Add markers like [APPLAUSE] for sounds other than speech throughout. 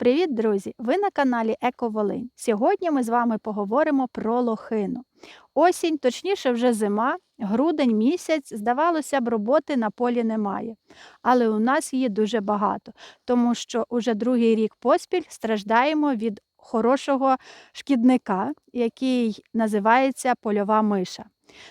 Привіт, друзі! Ви на каналі Еко Волинь. Сьогодні ми з вами поговоримо про лохину. Осінь, точніше, вже зима, грудень місяць, здавалося б, роботи на полі немає. Але у нас її дуже багато, тому що уже другий рік поспіль страждаємо від хорошого шкідника, який називається польова миша.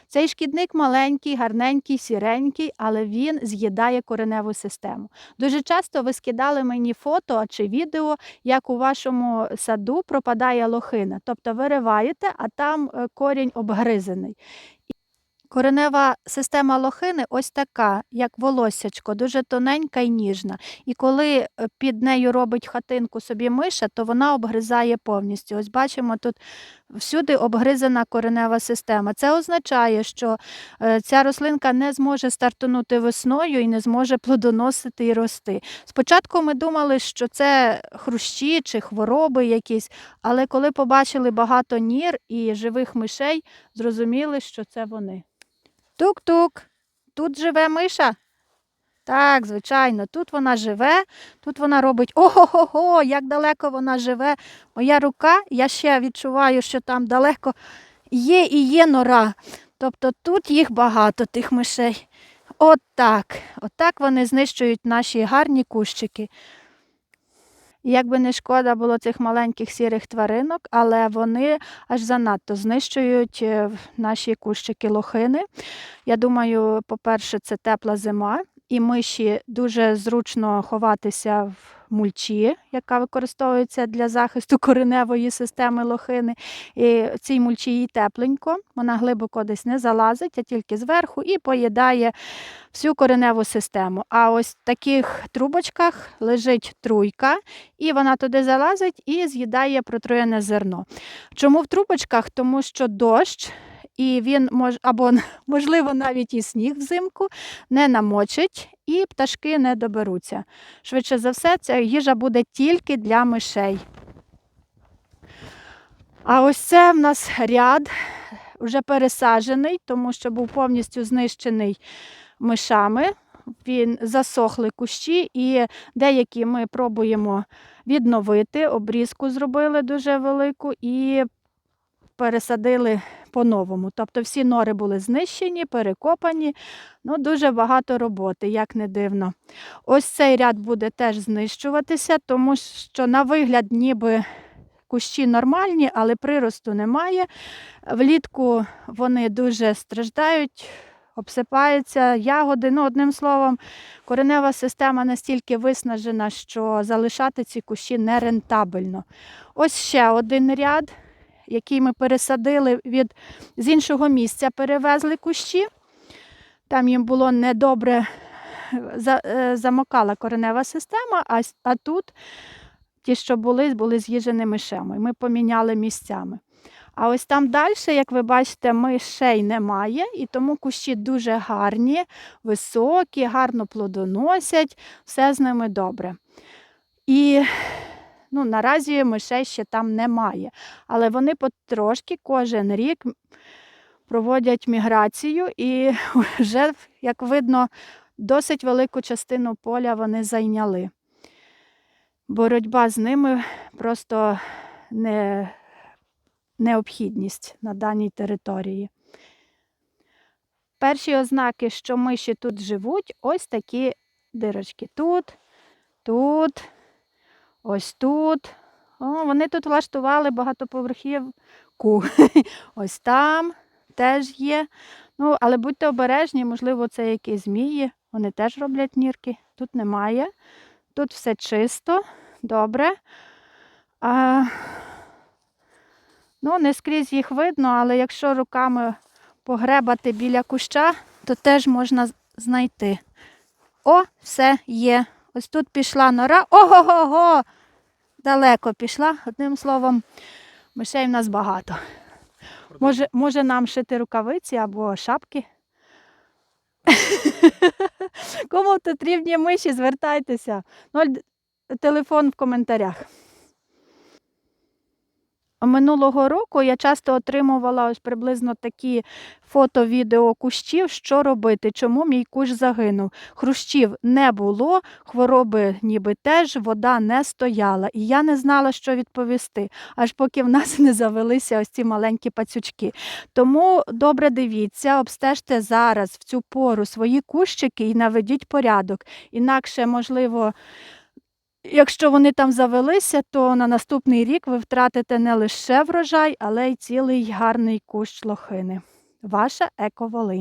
Цей шкідник маленький, гарненький, сіренький, але він з'їдає кореневу систему. Дуже часто ви скидали мені фото чи відео, як у вашому саду пропадає лохина. Тобто вириваєте, а там е, корінь обгризений. Коренева система лохини ось така, як волоссячко, дуже тоненька і ніжна. І коли е, під нею робить хатинку собі миша, то вона обгризає повністю. Ось бачимо, тут всюди обгризана коренева система. Це означає, що е, ця рослинка не зможе стартунути весною і не зможе плодоносити і рости. Спочатку ми думали, що це хрущі чи хвороби якісь, але коли побачили багато нір і живих мишей, зрозуміли, що це вони. Тук-тук, тут живе миша? Так, звичайно, тут вона живе, тут вона робить ого-го, як далеко вона живе. Моя рука, я ще відчуваю, що там далеко є і є нора. Тобто тут їх багато, тих мишей. От так. От так вони знищують наші гарні кущики. Як би не шкода було цих маленьких сірих тваринок, але вони аж занадто знищують е, наші кущики лохини. Я думаю, по-перше, це тепла зима, і миші дуже зручно ховатися в мульчі, яка використовується для захисту [LAUGHS] кореневої системи лохини. І цій мульчі їй тепленько, вона глибоко десь не залазить, а тільки зверху і поїдає всю кореневу систему. А ось в таких трубочках лежить труйка, і вона туди залазить і з'їдає протруєне зерно. Чому в трубочках? Тому що дощ. І він мож або [LAUGHS] можливо навіть і сніг взимку не намочить, і пташки не доберуться. Швидше за все, ця їжа буде тільки для мишей. А ось це в нас ряд вже пересаджений, тому що був повністю знищений мишами. Він засохли кущі, і деякі ми пробуємо відновити. Обрізку зробили дуже велику і пересадили по-новому. Тобто всі нори були знищені, перекопані. Ну, Дуже багато роботи, як не дивно. Ось цей ряд буде теж знищуватися, тому що на вигляд ніби кущі нормальні, але приросту немає. Влітку вони дуже страждають. Обсипаються ягоди, ну, одним словом, коренева система настільки виснажена, що залишати ці кущі нерентабельно. Ось ще один ряд який ми пересадили від з іншого місця, перевезли кущі. Там їм було недобре е, замокала коренева система, а, а тут ті, що були, були з'їжені мишами. Ми поміняли місцями. А ось там далі, як ви бачите, мишей немає, і тому кущі дуже гарні, високі, гарно плодоносять, все з ними добре. І Ну, Наразі мишей ще там немає. Але вони потрошки кожен рік проводять міграцію і [LAUGHS] вже, як видно, досить велику частину поля вони зайняли. Боротьба з ними просто не, необхідність на даній території. Перші ознаки, що миші тут живуть, ось такі дирочки. Тут, тут. Ось тут. О, Вони тут влаштували багатоповерхівку. [LAUGHS] Ось там теж є. Ну, Але будьте обережні, можливо, це якісь змії. Вони теж роблять нірки. Тут немає. Тут все чисто, добре. А, Ну, Не скрізь їх видно, але якщо руками погребати біля куща, то теж можна знайти. О, все є. Ось тут пішла нора. Ого-го! Далеко пішла. Одним словом, мишей в нас багато. Може, може нам шити рукавиці або шапки? [LAUGHS] Кому потрібні миші, звертайтеся. Телефон в коментарях. Минулого року я часто отримувала ось приблизно такі фото, відео кущів, що робити, чому мій кущ загинув. Хрущів не було, хвороби ніби теж, вода не стояла, і я не знала, що відповісти, аж поки в нас не завелися ось ці маленькі пацючки. Тому добре дивіться, обстежте зараз в цю пору свої кущики і наведіть порядок. Інакше, можливо, Якщо вони там завелися, то на наступний рік ви втратите не лише врожай, але й цілий гарний кущ лохини. Ваша Еко Волинь.